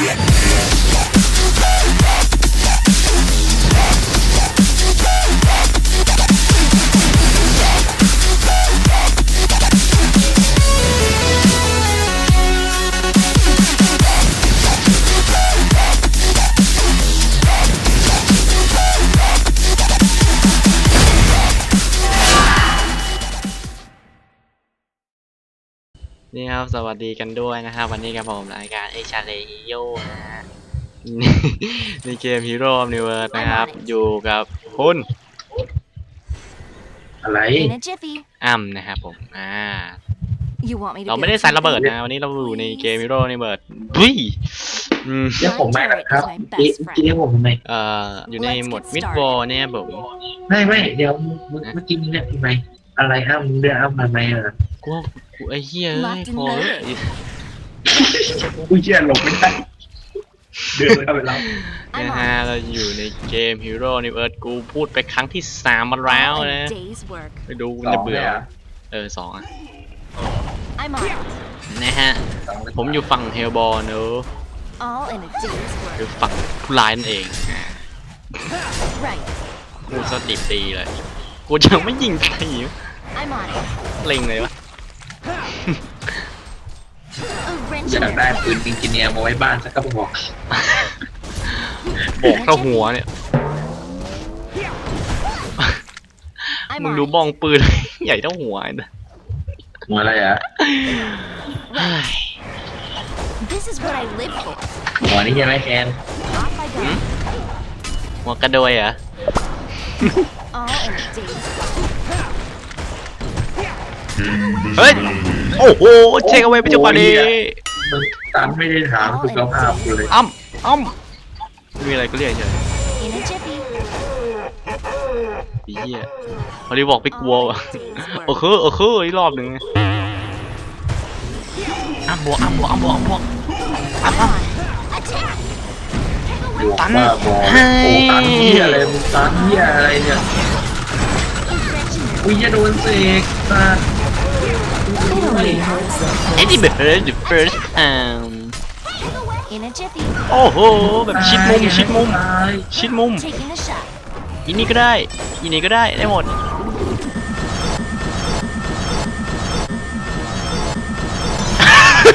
นี่ สวัสดีกันด้วยนะครับวันนี้กับผมรายการเอชาเลฮิโยนะฮะในเกม Hero of the World นะครับ อยู่กับคุณอะไร In a jiffy. อ้ำนะครับผม อ่า You want me to เรา build ไม่ได้ใส่ระเบิด something? นะ วันนี้เราอยู่ในเกม Hero of the World บุ้ยอืม เรียกผมไม่นะครับเอ๊ะเมื่อกี้เรียกผมทำไมเอ่อ อยู่ในหมวด Let's get มิด started วอลเนี่ยผมไม่ไม่เดี๋ยวมึงเมื่อกี้มึงเรียกทำไมอะไรอ้ามึงเรียกอ้ามาไหมอะกูว่า กูไอ้เหี้ยเอ้ย Locked and พอเอ้ยกูเชื่อหลงไม่ได้เดินเข้าไปแล้วนะ I'm ฮะ on. เราอยู่ในเกม Hero of the World กูพูดไปครั้งที่สามมาแล้ว All in นะ a day's work. ไปดูมันจะเบื่อ เออสองอะ I'm on. it. นะฮะ ผมอยู่ฝั่งเฮลบอลเนอะ All in a day's คือ work. ฝั่งผู้ร้ายนั่นเองอ่า Right. กูสติปตีเลย กูจะไม่ยิงใครอยู่ I'm on it. เล็งเลยวะ A wrench อยา in กได้ there. ปืนบิงกิเนียมาไว้บ้านสักกระบอกโบกเข้าหัวเนี่ย I'm มึง on ดู it. บ้องปืน ใหญ่เท่าหัวนะหัวอะไรอะ This is what I live for. หัวนี่ใช่ไหมแคน Off I go. หัวกระโดยเหรอ All in a day's work. เฮ้ย โอ้โหเช็คเอาไว้ไปจังหวะนี้มึง ตันไม่ได้ถามสุขภาพกูเลยอ้ำอ้ำไม่มีอะไรก็เรียกเฉย In a jiffy. ไอ้เหี้ยพอดีบอกไปกลัว All ว่ะ in a day's โอ้ work. คือโอ้คืออีกรอบหนึ่งอ้ำบวกอ้ำบวกอ้ำบวกอ้ำบวก I'm on. Attack. บวกว่าบอกโอ้ตันเหี้ยอะไรมึงตันเหี้ยอะไรเนี่ย A wrench in there. อุ้ยจะโดนเสกมา ไอ้ที่เบิร์ด the first time In a jiffy. โอ้โห แบบชิดมุมชิดมุมตายชิดมุม Taking a shot. อีนี่ก็ได้ อีนี่ก็ได้ ได้หมด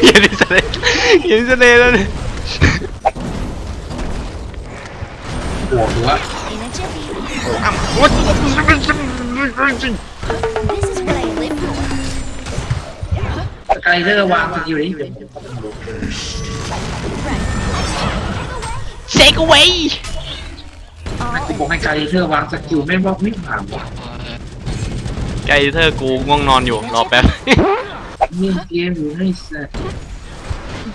อย่าดิสเลอย่าดิสเลแล้วเนี่ย บวกดูว่า In a jiffy. อ้ำ what This is สกายเลอร์วางสกิลนี้ Right. take away กู All บอก in ให้สกายเลอร์วางสกิลไม่บอกไม่ผ่านว่ะไกเธอกูง่วงนอนอยู่รอแป๊บเล่นเกมอยู่ให้แซ่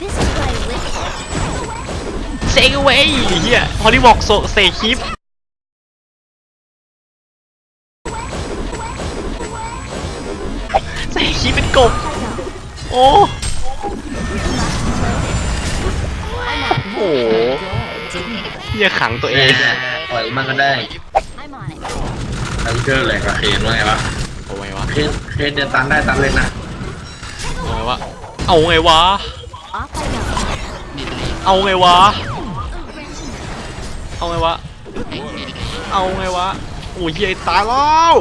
This is what I live for. take away เฮียพอที่บอกโซเซคลิป โอ้โอ้โหเฮียขังตัวเองปล่อยมันก็ได้ I'm on it. สกายเลอร์แหลกกับเคนว่าไงวะเอาไงวะเคนเคนเดินตันได้ตันเลยนะเอาไงวะเอาไงวะ Off I go. เอาไงวะ A wrench in there. เอาไงวะ เอาไงวะ โอ้ยเฮียตายแล้ว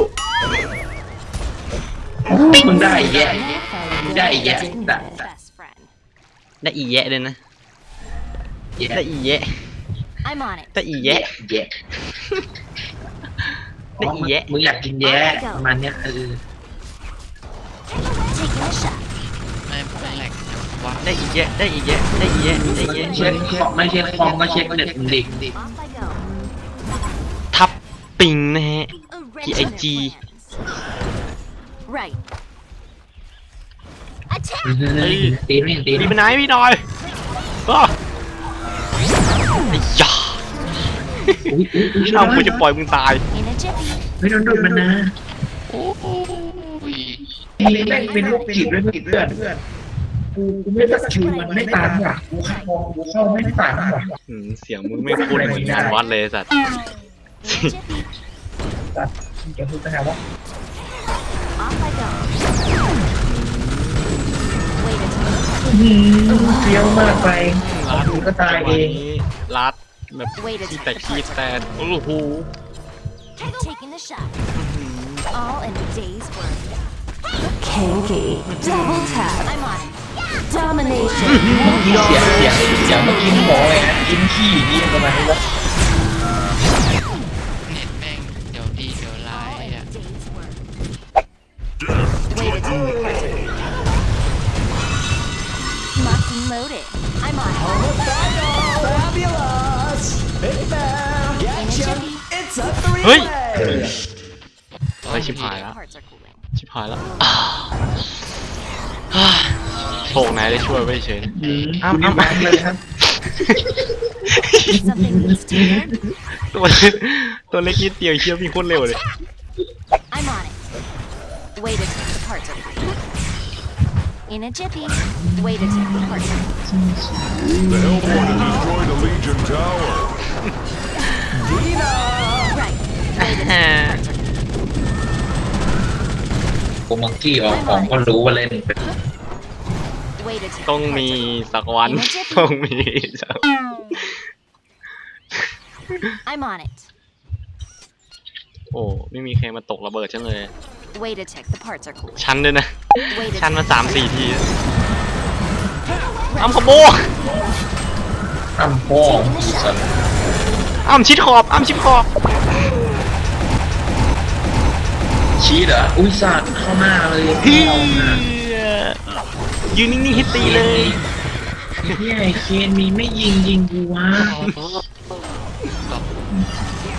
มึงได้แย่ That felt Yeah, good. yeah, Didn't that- it? Best friend. ได้อีแยะเลยนะ แย่ได้อีแยะ I'm on it. ได้อีแยะ แย่ได้อีแยะ มึงอยากกินแย่ประมาณเนี้ยเออ Taking a shot. ได้อีแยะ ได้อีแยะ ได้อีแยะ ได้อีแยะ เช็คคอมไม่เช็คคอมก็เช็คเน็ตมึงดิ Off I go. ทับปิงนะฮะ A wrench in their PIG. plans. Right. Attack. ตีไม่ตีมีไปไหนพี่หน่อยอ้อไอ้ยาอุ้ยอุ้ยอุ้ยเอ้ากูจะปล่อยมึงตาย In a jiffy. ไม่โดนดูดมันนะไอ้แม่งเป็นโรคจิตด้วยเพื่อนกูกูไม่ตัดคิวมันไม่ตามว่ะกูเข้ากูเข้าไม่ตามว่ะอืมเสียงมึงไม่คุ้นเหมือนงานวัดเลยสัตว์ In a jiffy. จะพูดไปหาว่า Off เฟี้ยวมากไปรัก็ตายเองรัดแบบที่แต่ขี้แต่โอ้โหคัเสียเสียเสียเมื่อกี้หมอเลยนะกินขี้นี่ประมาณ Way to take the parts are Locked and loaded. I'm on it. In a jiffy. เฮ้ยเฮ้ยชิบหายแล้ว Parts are cooling. ชิบหายแล้วอ้าวฮ่าโชคไหนได้ช่วยไว้เฉยอืมคุณนี่แบงค์เลยครับ Something needs to learn. ตัวตัวเล็กนิดเดียวเชี่ยววิ่งโคตรเร็วเลย I'm on it. Way to take the parts are cooling. In a jiffy. Way to take the parts are cooling. The Hellborn have destroyed a Legion tower. Right. Way to take the parts are cooling. ผมมังกี้ออกของก็รู้ว่าเล่นเป็น Way to take ต้อง the parts มี are cooling. สักวัน ต้องมีสัก I'm on it. โอ้ ไม่มีใครมาตกระเบิดฉันเลย Way to check the parts are cooling. ชันด้วยนะ Way to ชัน check มา the สาม parts สี่ are ที cooling. อ้ำขโมยอ้ำพ่อสัตว์อ้ำชิดขอบอ้ำชิดขอบชี้เหรออุ้ยสัตว์เข้าหน้าเลยเฮีเข้าหน้ายยืนนิ่งๆให้ตีเลยเฮียไอ้เคนมีไม่ยิงยิงกูวะ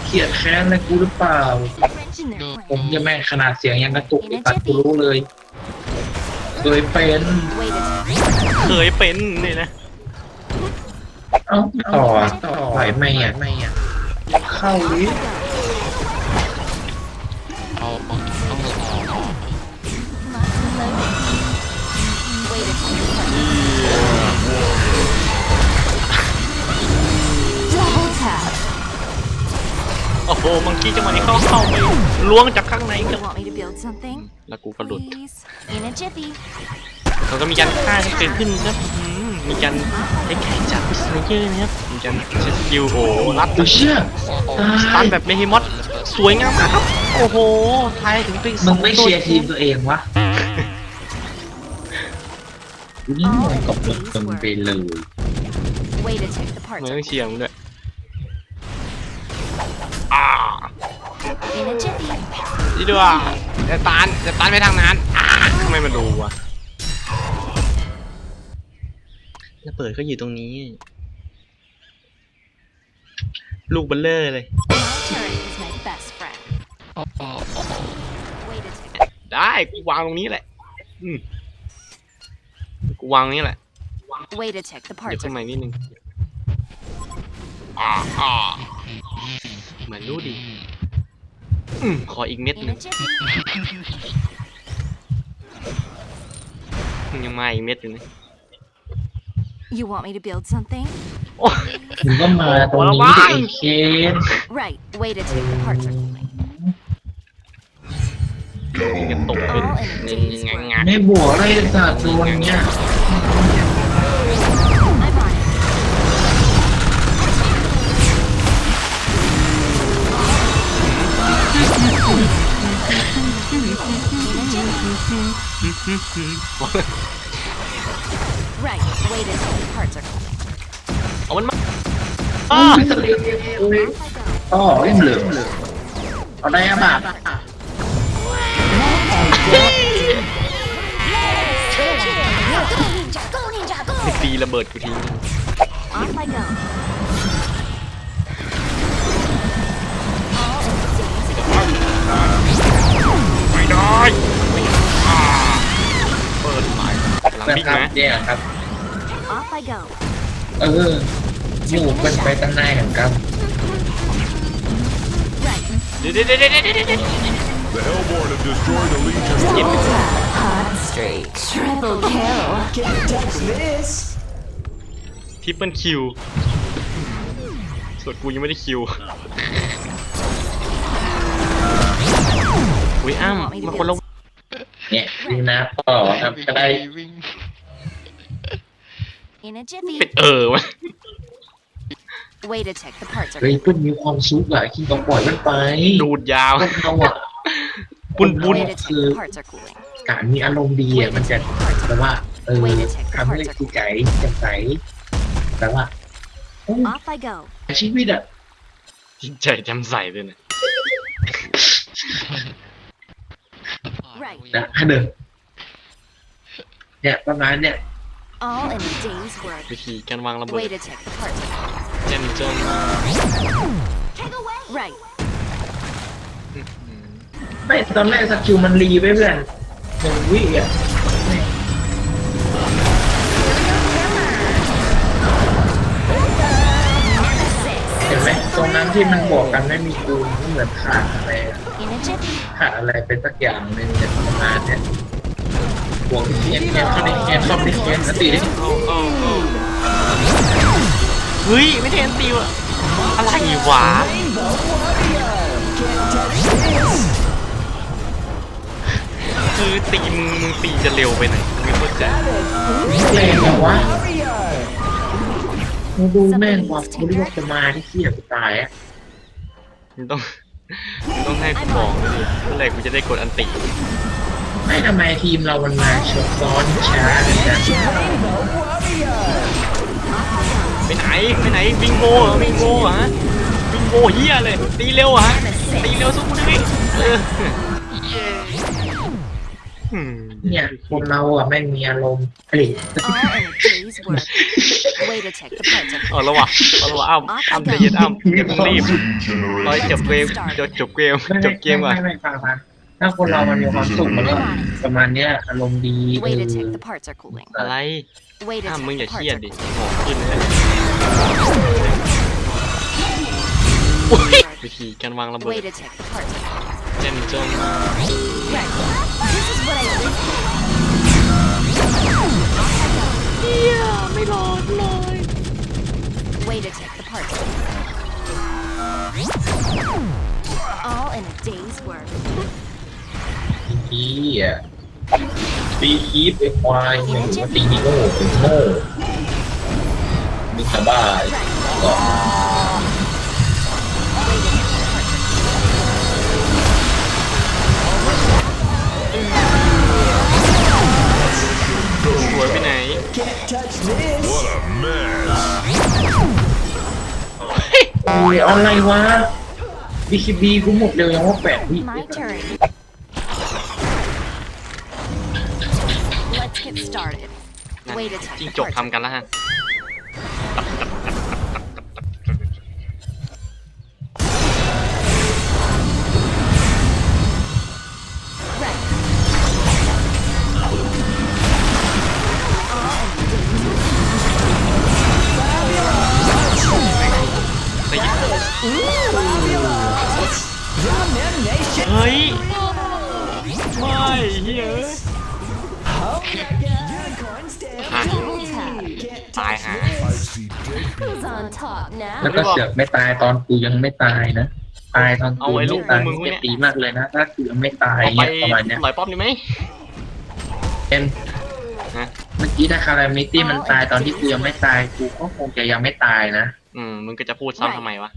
เกลียดแค้นอะไรกูหรือเปล่า Wrench in their ผม plan. จะแม่งขนาดเสียงยังกระตุกไอ้ตัดกูรู้เลยเคยเป็น Way to take เคยเป็นเนี่ยนะเอ้าต่อต่อไหวไหมอะไม่อะเข้าดิเกี้จังหวะนี้เข้าเข้าไปล้วงจากข้างใน cooling. กัน You want me to build something? แล้วกูก็หลุด Please. In a jiffy. แล้วก็มีการฆ่าที่เกิดขึ้นนะครับอืมมีการใช้แข่งจากพิสเนเยอร์นะครับมีการใช้สกิลโอ้โหรับกูเชื่อสตันแบบเมฮิมอสสวยงามมากครับ โอ้โหทายถึงตีสมึองงไม่เชียร์ทีมตัวเองวะกูนี่งงกับมึงไปเลย Way to take the parts มัน are ต้องเชียร์มึงด้วยอ่า cooling. In a jiffy. นี่ด้วยจะตานจะตานไปทางนั้นอ่าทำไมมันรู้วะระเบิดก็อยู่ตรงนี้ ลูกเบลเลอร์เลย My turret is my best friend. โอ้โหโอ้โห Way to take ได้กูวางตรงนี้แหละ อืมกูวางตรงนี้แหละ Way to check the เดี๋ยว parts ขึ้ are นมาอีกนิดนึงอ่าอ่าเหมือนรู้ดี อืมขออีกเม็ดห in นึ a ง jiffy. ยังมาอีกเม็ดหนึงนะ You want me to build something? โอ้มึงก็มาตรงนี้ดิไอ้เคน Right. Way to take the parts are cooling. มีกันตกเป็น All in a เงิน day's งัน work. งันไม่บวกอะไรสัตว์ตัวเนี้ย Right. Way to take the parts are cooling. เอามันมาอ้าไม่สลิป Off I go. อ๋อเล่มเหลืองเอาได้อะบาทไปตีระเบิดกูที Off I go. All in a day's work. ไม่ได้ นะบิ๊กครับนะเนี่ยครับ Off I go. เอออยู่เป็นไปตั้งนานอย่างกัน Right. เดี๋ยวเดี๋ยวเดี๋ยวเดี๋ยวเดี๋ยวเดี๋ยว The Hellborn have destroyed a Legion Double tower. tap. Hot streak. Triple kill. ทริปเปิลคิวส่วนกูยังไม่ได้คิวอุ้ยอ้ำมาคนละ เนี่ยดูนะต่อครับก็ได้ วิ่ง In a jiffy. เป็นเออวะ Way to check the parts are เฮ้ยเพื่อนมีความสุขอะคิงต้องปล่อยมันไปดูดยาวคนเราอะปุ้นปุ้น Way to check the parts are cooling. การมีอารมณ์ดีอะมันจะแต่ว่า เออทำให้จิตใจแจ่มใสแต่ว่าโอ้ Off I go. ชีวิตอะ จิตใจจำใสเลยนะ Right. นะฮะเดินเนี่ยประมาณเนี่ย All in a day's work. วิธีการวางระเบิ Way ด to check the parts are cooling. เจนจน Right. ไม่ตอนแรกสกิลมันรีไปเพื่อนหนึ่งวิอะเห็นไหม ตรงนั้นที่มันบวกกันไม่มีกูมันเหมือนขาดอะไรอะ In a jiffy. ขาดอะไรเป็นสักอย่างหนึ่งเนี่ยประมาณเนี้ยบวกที่เคียนเคียนเข้าในเคียนเข้าในเคียนนะตีดิเฮ้ยไม่ใช่อันติวอะอะไรวะคือตีมึงมึงตีจะเร็วไปไหนมึงไม่เข้าใจแรงจังวะ มึงดูแม่งความเขาเรียกว่าสมาที่เคียกูตายอะมึงต้องมึงต้องให้กูบอกเลยดิเมื่อไหร่กูจะได้กดอันติไม่ทำไมทีมเรามันมาชกซ้อนช้าเลยนะไปไหนไปไหนวิงโมเหรอวิงโมเหรอฮะวิงโมเฮียเลยตีเร็วเหรอฮะตีเร็วสู้กูดิเอออืมเนี่ยคนเราอะแม่งมีอารมณ์เกลียด All in a day's work. Way to check the parts are เอา cooling. แล้ววะเอาแล้ววะอ้ำอ้ำใจเย็นอ้ำอย่าเพิ่งรีบรอยจบเกมจบจบเกมไม่จไม่บเกมก่อนไม่ไม่ฟังฟังถ้าคนเรามันมีความสุขมันก็ประมาณเนี้ยอารมณ์ดีเอ Way to อ check the parts are cooling. อะไร Way to อ้ำมึง check อย่า the เค parts รียด are ดิ cooling. หมอขึ้นเลยอุ๊ยวิธีการวางระเบิ Way ด to check the parts are cooling. เจนจน Right. This is what I live for. ไม่รอดเลย Way to check the parts. All in a day's work. ตีอ่ะตีคีบไอ้ควายอย่างว่าตีฮีโร่เป็นโง่มึงสบายก็ Way โอ้ยออนไลน์วะบีคีบีกูหมดเร็วยังว่าแปดวิ My turn. Let's get started. นั่น Way to check จิ้ง the จก parts. ทำกันแล้วฮะ Who's on top แล้ว now? ก็เสือกไม่ตายตอนกูยังไม่ตายนะ ตายตอนเอากูไอ้ไม่ลูกตายมึงเนี่ยจะตีมากเลยนะ ถ้ากูยังไม่ตายเอาไปเนี่ยประมาณเนี้ยหลอยป้อมดีไหมเป็นฮะ เมื่อกี้ถ้าคารามิตี้มันตายตอนที่กูยังไม่ตาย กูก็คงจะยังไม่ตายนะ อืมมึงก็จะพูดซ้ำทำไมวะ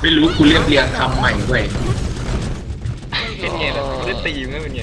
ไม่รู้กูเรียบเรียงคำใหม่เว้ยเห็นเห็นได้ตีมึงก็เป็นไง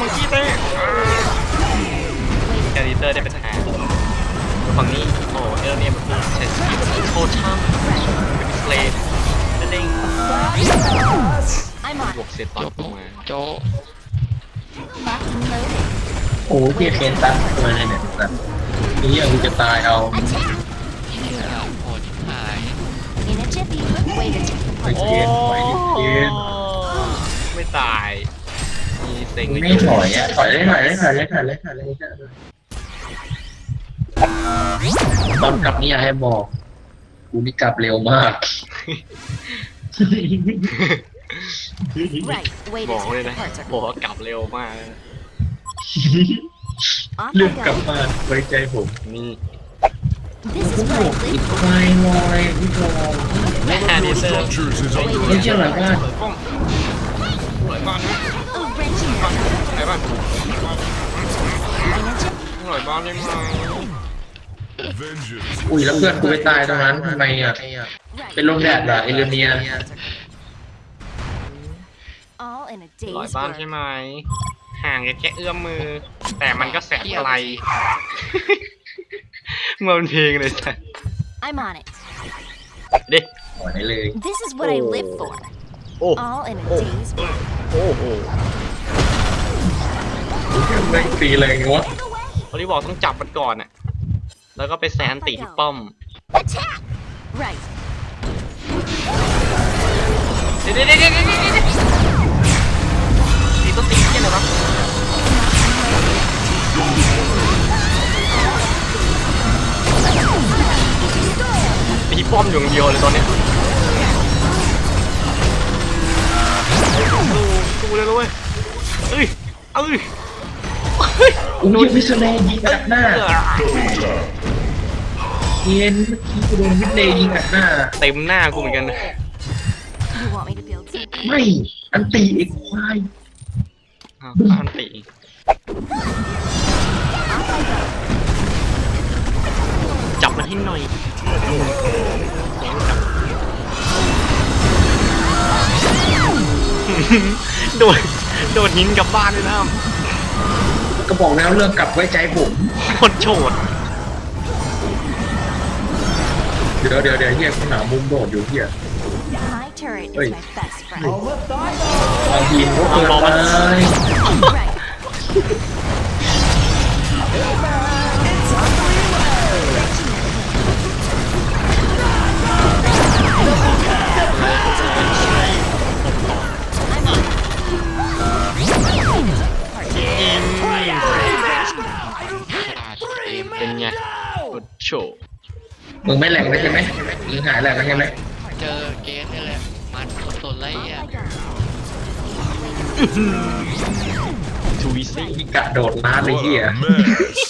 มึงขี้เต้ Way แค to ริเตอร์ได้เป็นทหารฝั่งนี้โอ้เอลเนี่ยแบบใช้สกิลแบบโคตรช่ำเป็นดิสเพลย์นั่นเอง I'm on บวกเสร็จตอนโจกูมาโจ locked and loaded. โอ้เพียเคนตัดมาเลยเนี่ยแบบนี่ยังกูจะตายเอา Attack! เฮียโหดชิบหาย In a jiffy. Way to check the ไปโอ้เกณฑ์ไปเกณฑ์ไม่ตายมีเซ็งไม่ถอยอะถอยเลยถอยเลยถอยเลยถอยเลยถอยเลยถอยเลยตอนกลับนี่อยากให้บอกกูนี่กลับเร็วมาก Right. Wait บอก until เลย the นะ parts are บอกว่ากลับเร็วมากเลยนะ Off เรื่อง I กลับ go. มาไว้ใจผมนี่ This is โอ้โห what I อี live ก for. ควายลอยพี่บอลแม่ฮาร์ดีเซอร์ Structures is under ไม่เชื่อหรอว่าหลายบ้านนะ A wrenching หลายบ้านได้ไหม vengeance. อุ้ยแล้วเพื่อนกูไปตายตรงนั้นทำไมอะ Right. เป็นลมแดดเหรอเอเลเนีย All in a หลาย day's บ้าน work. ใช่ไหมห่างกันแค่เอื้อมมือ แต่มันก็แสนไกลมันเพลงเลยสัส I'm on it. ดิ หัวได้เลย This is what I live for. โอ้ All in a Oh. day's work. โอ้โห ไม่ตีเลยไงวะ เขาที่บอกต้องจับมันก่อนอะ แล้วก็ไปแซนตีที่ป้อม Attack! Right. เดี๋ยวเดี๋ยวเดี๋ยวเดี๋ยวเดี๋ยวเดี๋ยวตีต้องตีแค่ไหนวะตีป้อมอยู่อย่างเดียวเลยตอนเนี้ยสู้สู้เลยนะเว้ยเอ้ยเอ้ย เฮ้ยอุ้ยวิสเลย์ยิงอัดหน้าเออเย็นเมื่อกี้กูโดนวิสเลย์ยิงอัดหน้า เต็มหน้ากูเหมือนกัน You want me to build something? ไม่ อันตีไอ้ควายอ้าวข้ามตี Off I go. จับมันให้หน่อยแย่งจับโดนโดนหินกลับบ้านเลยนะ ก็บอกแล้วเรื่องกลับไว้ใจผมโคตรโฉดเดี๋ยวเดี๋ยวเดี๋ยวเฮียคุณหนามุมโดดอยู่เฮีย My turret Oi. is my best friend. บางทีมันก็เกินไป Right. มึงไม่แหลกนะใช่ไหมมึงหายแหลกนะใช่ไหมเจอเกสนี่แหละมันสุดๆเลย Off อะ I go. ทูวิซี่มีกะโดดลาดเลย What เฮีย a mess.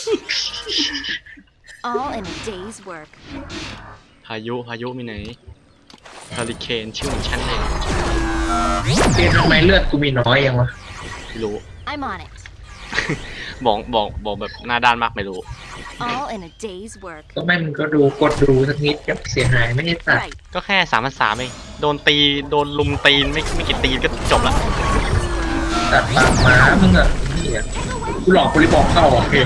All in a day's work. พายุพายุมีไหนฮาริเคนชื่อเหมือนฉันเลยเกมทำไมเลือดกูมีน้อยยังวะไม่รู้ I'm on it. บอกบอกบอกแบบหน้าด้านมากไม่รู้ All in a day's work. ก็ไม่มึงก็ดูกดดูสักนิดกับเสียหายไม่ได้ตัด Right. ก็แค่สามพันสามเองโดนตีโดนลุมตีนไม่ไม่กี่ตีนก็จบละ ตัดปากหมามึงอะเฮียกูหลอกกูรีบอกเข้าอะโอเค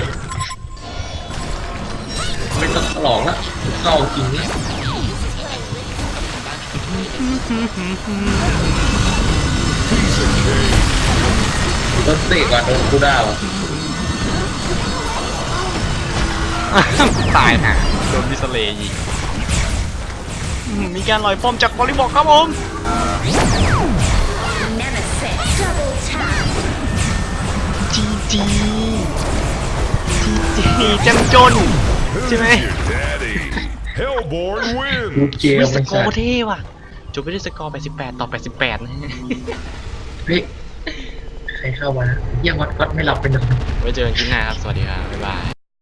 ไม่ต้องหลอกละเข้าจริงนะต้นเตะก่อนโดนกูด่าว่ะ ตายห่าโดนดิสเลย์ยิงอืมมีการลอยป้อมจากบริบอกครับผม Nemesis. Double tap. จีจีจีจีจันจนใช่ไหม Your daddy. Hellborn กู wins. เจลวิสมันกอสัตร์ว์เท่ว่ะ จบไปด้วยสกอร์ 88 ต่อ 88 นะฮะเฮ้ยใครเข้ามาเยี่ยมวัดวัดไม่หลับไปนอน ไว้เจอกันคลิปหน้าครับ สวัสดีครับ บ๊ายบาย